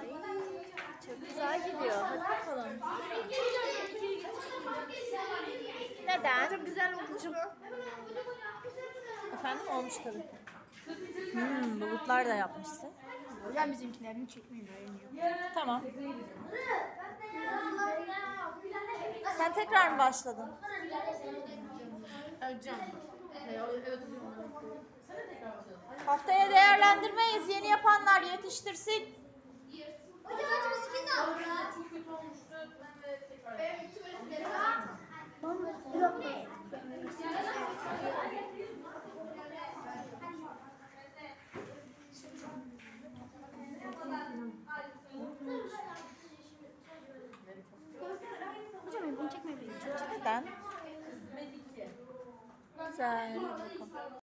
Ay, çok güzel gidiyor. Hadi bakalım. Neden? Çok güzel olmuş mu? Efendim olmuş tabii. Hmm, bulutlar da yapmışsın. O yüzden bizimkilerini çekmeyi beğeniyor. Tamam. Sen tekrar mı başladın? Öleceğim. Evet, Haftaya değerlendirmeyiz. Yeni yapanlar yetiştirsin. Hocam bisiklet al. Hocam beni çekmeyin. Neden? Güzel.